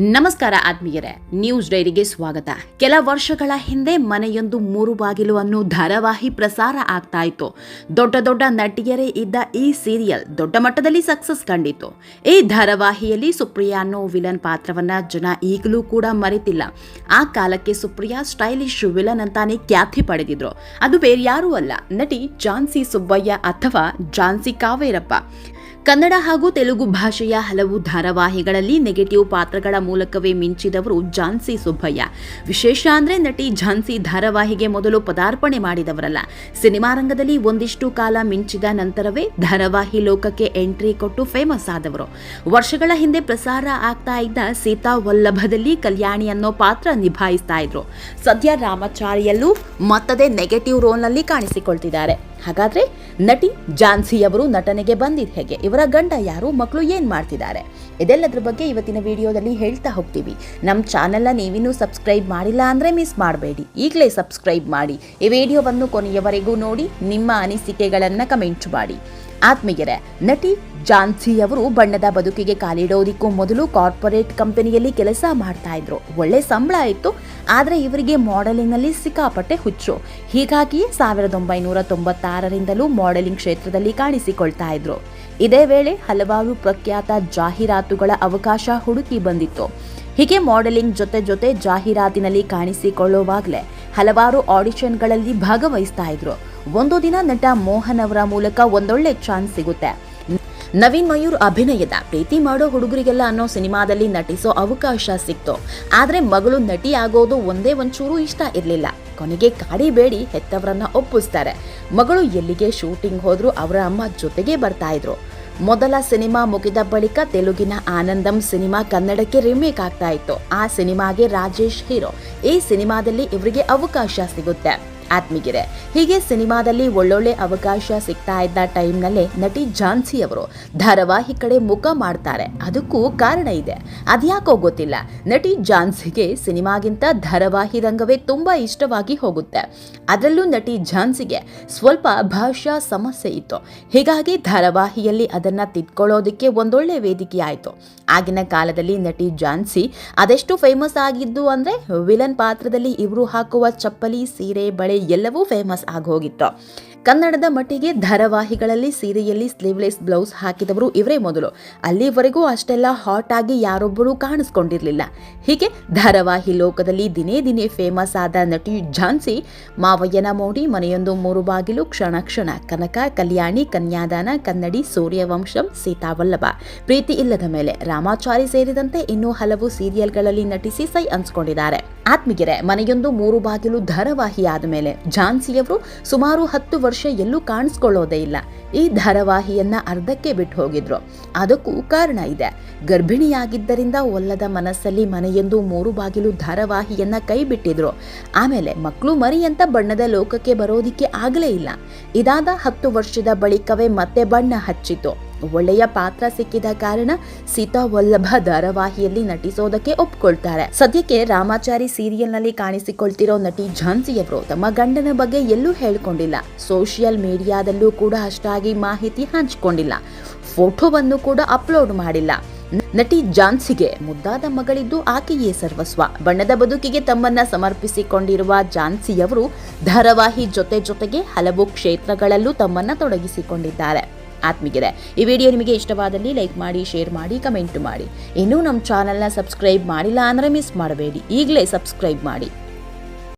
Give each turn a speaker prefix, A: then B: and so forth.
A: ನಮಸ್ಕಾರ ಆತ್ಮೀಯರೇ, ನ್ಯೂಸ್ ಡೈರಿಗೆ ಸ್ವಾಗತ. ಕೆಲ ವರ್ಷಗಳ ಹಿಂದೆ ಮನೆಯೊಂದು ಮೂರು ಬಾಗಿಲು ಅನ್ನು ಧಾರಾವಾಹಿ ಪ್ರಸಾರ ಆಗ್ತಾ ಇತ್ತು. ದೊಡ್ಡ ದೊಡ್ಡ ನಟಿಯರೇ ಇದ್ದ ಈ ಸೀರಿಯಲ್ ದೊಡ್ಡ ಮಟ್ಟದಲ್ಲಿ ಸಕ್ಸಸ್ ಕಂಡಿತ್ತು. ಈ ಧಾರಾವಾಹಿಯಲ್ಲಿ ಸುಪ್ರಿಯಾ ಅನ್ನೋ ವಿಲನ್ ಪಾತ್ರವನ್ನ ಜನ ಈಗಲೂ ಕೂಡ ಮರೆತಿಲ್ಲ. ಆ ಕಾಲಕ್ಕೆ ಸುಪ್ರಿಯಾ ಸ್ಟೈಲಿಶ್ ವಿಲನ್ ಅಂತಾನೆ ಖ್ಯಾತಿ ಪಡೆದಿದ್ರು. ಅದು ಬೇರ್ಯಾರೂ ಅಲ್ಲ, ನಟಿ ಝಾನ್ಸಿ ಸುಬ್ಬಯ್ಯ ಅಥವಾ ಝಾನ್ಸಿ ಕಾವೇರಪ್ಪ. ಕನ್ನಡ ಹಾಗೂ ತೆಲುಗು ಭಾಷೆಯ ಹಲವು ಧಾರಾವಾಹಿಗಳಲ್ಲಿ ನೆಗೆಟಿವ್ ಪಾತ್ರಗಳ ಮೂಲಕವೇ ಮಿಂಚಿದವರು ಝಾನ್ಸಿ ಸುಬ್ಬಯ್ಯ. ವಿಶೇಷ ಅಂದ್ರೆ ನಟಿ ಝಾನ್ಸಿ ಧಾರಾವಾಹಿಗೆ ಮೊದಲು ಪದಾರ್ಪಣೆ ಮಾಡಿದವರಲ್ಲ. ಸಿನಿಮಾ ರಂಗದಲ್ಲಿ ಒಂದಿಷ್ಟು ಕಾಲ ಮಿಂಚಿದ ನಂತರವೇ ಧಾರಾವಾಹಿ ಲೋಕಕ್ಕೆ ಎಂಟ್ರಿ ಕೊಟ್ಟು ಫೇಮಸ್ ಆದವರು. ವರ್ಷಗಳ ಹಿಂದೆ ಪ್ರಸಾರ ಆಗ್ತಾ ಇದ್ದ ಸೀತಾ ವಲ್ಲಭದಲ್ಲಿ ಕಲ್ಯಾಣಿ ಅನ್ನೋ ಪಾತ್ರ ನಿಭಾಯಿಸ್ತಾ ಇದ್ರು. ಸದ್ಯ ರಾಮಾಚಾರಿಯಲ್ಲೂ ಮತ್ತದೇ ನೆಗೆಟಿವ್ ರೋಲ್ನಲ್ಲಿ ಕಾಣಿಸಿಕೊಳ್ತಿದ್ದಾರೆ. ಹಾಗಾದ್ರೆ ನಟಿ ಜಾನ್ಸಿ ಅವರು ನಟನೆಗೆ ಬಂದಿದ್ದು ಹೇಗೆ? ಇವರ ಗಂಡ ಯಾರು? ಮಕ್ಕಳು ಏನ್ ಮಾಡ್ತಿದ್ದಾರೆ? ಇದೆಲ್ಲದ್ರ ಬಗ್ಗೆ ಇವತ್ತಿನ ವಿಡಿಯೋದಲ್ಲಿ ಹೇಳ್ತಾ ಹೋಗ್ತೀವಿ. ನಮ್ಮ ಚಾನೆಲ್ನ ನೀವಿನ್ನೂ ಸಬ್ಸ್ಕ್ರೈಬ್ ಮಾಡಿಲ್ಲ ಅಂದ್ರೆ ಮಿಸ್ ಮಾಡಬೇಡಿ. ಈಗಲೇ ಸಬ್ಸ್ಕ್ರೈಬ್ ಮಾಡಿ. ಈ ವಿಡಿಯೋವನ್ನು ಕೊನೆಯವರೆಗೂ ನೋಡಿ, ನಿಮ್ಮ ಅನಿಸಿಕೆಗಳನ್ನು ಕಮೆಂಟ್ ಮಾಡಿ. ಆತ್ಮೀಯರೇ, ನಟಿ ಝಾನ್ಸಿ ಅವರು ಬಣ್ಣದ ಬದುಕಿಗೆ ಕಾಲಿಡೋದಿಕ್ಕೂ ಮೊದಲು ಕಾರ್ಪೊರೇಟ್ ಕಂಪನಿಯಲ್ಲಿ ಕೆಲಸ ಮಾಡ್ತಾ ಇದ್ರು. ಒಳ್ಳೆ ಸಂಬಳ ಇತ್ತು, ಆದರೆ ಇವರಿಗೆ ಮಾಡೆಲಿಂಗ್ನಲ್ಲಿ ಸಿಕ್ಕಾಪಟ್ಟೆ ಹುಚ್ಚು. ಹೀಗಾಗಿ ಸಾವಿರದ ಒಂಬೈನೂರ ತೊಂಬತ್ತಾರರಿಂದಲೂ ಮಾಡೆಲಿಂಗ್ ಕ್ಷೇತ್ರದಲ್ಲಿ ಕಾಣಿಸಿಕೊಳ್ತಾ ಇದ್ರು. ಇದೇ ವೇಳೆ ಹಲವಾರು ಪ್ರಖ್ಯಾತ ಜಾಹೀರಾತುಗಳ ಅವಕಾಶ ಹುಡುಕಿ ಬಂದಿತ್ತು. ಹೀಗೆ ಮಾಡೆಲಿಂಗ್ ಜೊತೆ ಜೊತೆ ಜಾಹೀರಾತಿನಲ್ಲಿ ಕಾಣಿಸಿಕೊಳ್ಳುವಾಗಲೇ ಹಲವಾರು ಆಡಿಷನ್ಗಳಲ್ಲಿ ಭಾಗವಹಿಸ್ತಾ ಇದ್ರು. ಒಂದು ದಿನ ನಟ ಮೋಹನ್ ಅವರ ಮೂಲಕ ಒಂದೊಳ್ಳೆ ಚಾನ್ಸ್ ಸಿಗುತ್ತೆ. ನವೀನ್ ಮಯೂರ್ ಅಭಿನಯದ ಪ್ರೀತಿ ಮಾಡೋ ಹುಡುಗರಿಗೆಲ್ಲ ಅನ್ನೋ ಸಿನಿಮಾದಲ್ಲಿ ನಟಿಸೋ ಅವಕಾಶ ಸಿಕ್ತು. ಆದ್ರೆ ಮಗಳು ನಟಿ ಆಗೋದು ಒಂದೇ ಒಂಚೂರು ಇಷ್ಟ ಇರಲಿಲ್ಲ. ಕೊನೆಗೆ ಕಾಡಿಬೇಡಿ ಹೆತ್ತವರನ್ನ ಒಪ್ಪಿಸ್ತಾರೆ. ಮಗಳು ಎಲ್ಲಿಗೆ ಶೂಟಿಂಗ್ ಹೋದ್ರು ಅವರ ಅಮ್ಮ ಜೊತೆಗೆ ಬರ್ತಾ ಇದ್ರು. ಮೊದಲ ಸಿನಿಮಾ ಮುಗಿದ ಬಳಿಕ ತೆಲುಗಿನ ಆನಂದಂ ಸಿನಿಮಾ ಕನ್ನಡಕ್ಕೆ ರಿಮೇಕ್ ಆಗ್ತಾ ಇತ್ತು. ಆ ಸಿನಿಮಾಗೆ ರಾಜೇಶ್ ಹೀರೋ. ಈ ಸಿನಿಮಾದಲ್ಲಿ ಇವರಿಗೆ ಅವಕಾಶ ಸಿಗುತ್ತೆ. ಆತ್ಮೀಗಿರೆ ಹೀಗೆ ಸಿನಿಮಾದಲ್ಲಿ ಒಳ್ಳೊಳ್ಳೆ ಅವಕಾಶ ಸಿಗ್ತಾ ಇದ್ದ ಟೈಮ್ನಲ್ಲೇ ನಟಿ ಝಾನ್ಸಿ ಅವರು ಧಾರಾವಾಹಿ ಕಡೆ ಮುಖ ಮಾಡ್ತಾರೆ. ಅದಕ್ಕೂ ಕಾರಣ ಇದೆ. ಅದ್ಯಾಕೋ ಗೊತ್ತಿಲ್ಲ. ನಟಿ ಝಾನ್ಸಿಗೆ ಸಿನಿಮಾಗಿಂತ ಧಾರಾವಾಹಿ ರಂಗವೇ ತುಂಬಾ ಇಷ್ಟವಾಗಿ ಹೋಗುತ್ತೆ. ಅದರಲ್ಲೂ ನಟಿ ಝಾನ್ಸಿಗೆ ಸ್ವಲ್ಪ ಭಾಷಾ ಸಮಸ್ಯೆ ಇತ್ತು. ಹೀಗಾಗಿ ಧಾರಾವಾಹಿಯಲ್ಲಿ ಅದನ್ನ ತಿದ್ಕೊಳ್ಳೋದಕ್ಕೆ ಒಂದೊಳ್ಳೆ ವೇದಿಕೆ ಆಯಿತು. ಆಗಿನ ಕಾಲದಲ್ಲಿ ನಟಿ ಝಾನ್ಸಿ ಅದೆಷ್ಟು ಫೇಮಸ್ ಆಗಿದ್ದು ಅಂದ್ರೆ ವಿಲನ್ ಪಾತ್ರದಲ್ಲಿ ಇವರು ಹಾಕುವ ಚಪ್ಪಲಿ ಸೀರೆ ಬಳೆ ಎಲ್ಲವೂ ಫೇಮಸ್ ಆಗೋಗಿತ್ತು. ಕನ್ನಡದ ಮಟ್ಟಿಗೆ ಧಾರಾವಾಹಿಗಳಲ್ಲಿ ಸೀರೆಯಲ್ಲಿ ಸ್ಲೀವ್ಲೆಸ್ ಬ್ಲೌಸ್ ಹಾಕಿದವರು ಇವರೇ ಮೊದಲು. ಅಲ್ಲಿವರೆಗೂ ಅಷ್ಟೆಲ್ಲ ಹಾಟ್ ಆಗಿ ಯಾರೊಬ್ಬರೂ ಕಾಣಿಸ್ಕೊಂಡಿರಲಿಲ್ಲ. ಹೀಗೆ ಧಾರಾವಾಹಿ ಲೋಕದಲ್ಲಿ ದಿನೇ ದಿನೇ ಫೇಮಸ್ ಆದ ನಟಿ ಝಾನ್ಸಿ, ಮಾವಯ್ಯನ ಮೋಡಿ, ಮನೆಯೊಂದು ಮೂರು ಬಾಗಿಲು, ಕ್ಷಣ ಕ್ಷಣ ಕನಕ, ಕಲ್ಯಾಣಿ, ಕನ್ಯಾದಾನ, ಕನ್ನಡಿ, ಸೂರ್ಯವಂಶಂ, ಸೀತಾವಲ್ಲಭ. ಪ್ರೀತಿ ಇಲ್ಲದ ಮೇಲೆ ರಾಮಾಚಾರಿ ಸೇರಿದಂತೆ ಇನ್ನೂ ಹಲವು ಸೀರಿಯಲ್ಗಳಲ್ಲಿ ನಟಿಸಿ ಸೈ ಅನ್ಸ್ಕೊಂಡಿದ್ದಾರೆ. ಆತ್ಮಿಗೆರೆ ಮನೆಯೊಂದು ಮೂರು ಬಾಗಿಲು ಧಾರಾವಾಹಿ ಆದ ಮೇಲೆ ಝಾನ್ಸಿಯವರು ಸುಮಾರು ಹತ್ತು ವರ್ಷ ಎಲ್ಲೂ ಕಾಣಿಸ್ಕೊಳ್ಳೋದೇ ಇಲ್ಲ. ಈ ಧಾರಾವಾಹಿಯನ್ನ ಅರ್ಧಕ್ಕೆ ಬಿಟ್ಟು ಹೋಗಿದ್ರು. ಅದಕ್ಕೂ ಕಾರಣ ಇದೆ. ಗರ್ಭಿಣಿಯಾಗಿದ್ದರಿಂದ ಒಲ್ಲದ ಮನಸ್ಸಲ್ಲಿ ಮನೆಯೊಂದು ಮೂರು ಬಾಗಿಲು ಧಾರಾವಾಹಿಯನ್ನ ಕೈ ಬಿಟ್ಟಿದ್ರು ಆಮೇಲೆ ಮಕ್ಕಳು ಮರಿ ಅಂತ ಬಣ್ಣದ ಲೋಕಕ್ಕೆ ಬರೋದಿಕ್ಕೆ ಆಗಲೇ ಇಲ್ಲ. ಇದಾದ ಹತ್ತು ವರ್ಷದ ಬಳಿಕವೇ ಮತ್ತೆ ಬಣ್ಣ ಹಚ್ಚಿತು ಒಳ್ಳೆಯ ಪಾತ್ರ ಸಿಕ್ಕಿದ ಕಾರಣ ಸೀತಾ ವಲ್ಲಭ ಧಾರಾವಾಹಿಯಲ್ಲಿ ನಟಿಸೋದಕ್ಕೆ ಒಪ್ಕೊಳ್ತಾರೆ. ಸದ್ಯಕ್ಕೆ ರಾಮಾಚಾರಿ ಸೀರಿಯಲ್ನಲ್ಲಿ ಕಾಣಿಸಿಕೊಳ್ತಿರೋ ನಟಿ ಝಾನ್ಸಿಯವರು ತಮ್ಮ ಗಂಡನ ಬಗ್ಗೆ ಎಲ್ಲೂ ಹೇಳ್ಕೊಂಡಿಲ್ಲ. ಸೋಷಿಯಲ್ ಮೀಡಿಯಾದಲ್ಲೂ ಕೂಡ ಅಷ್ಟಾಗಿ ಮಾಹಿತಿ ಹಂಚಿಕೊಂಡಿಲ್ಲ. ಫೋಟೋವನ್ನು ಕೂಡ ಅಪ್ಲೋಡ್ ಮಾಡಿಲ್ಲ. ನಟಿ ಜಾನ್ಸಿಗೆ ಮುದ್ದಾದ ಮಗಳಿದ್ದು ಆಕೆಯೇ ಸರ್ವಸ್ವ. ಬಣ್ಣದ ಬದುಕಿಗೆ ತಮ್ಮನ್ನ ಸಮರ್ಪಿಸಿಕೊಂಡಿರುವ ಜಾನ್ಸಿಯವರು ಧಾರಾವಾಹಿ ಜೊತೆ ಜೊತೆಗೆ ಹಲವು ಕ್ಷೇತ್ರಗಳಲ್ಲೂ ತಮ್ಮನ್ನ ತೊಡಗಿಸಿಕೊಂಡಿದ್ದಾರೆ. ಆತ್ಮಿಗಿದೆ ಈ ವಿಡಿಯೋ ನಿಮಗೆ ಇಷ್ಟವಾದಲ್ಲಿ ಲೈಕ್ ಮಾಡಿ, ಶೇರ್ ಮಾಡಿ, ಕಮೆಂಟ್ ಮಾಡಿ. ಇನ್ನೂ ನಮ್ಮ ಚಾನಲ್ನ ಸಬ್ಸ್ಕ್ರೈಬ್ ಮಾಡಿಲ್ಲ ಅಂದರೆ ಮಿಸ್ ಮಾಡಬೇಡಿ. ಈಗಲೇ ಸಬ್ಸ್ಕ್ರೈಬ್ ಮಾಡಿ.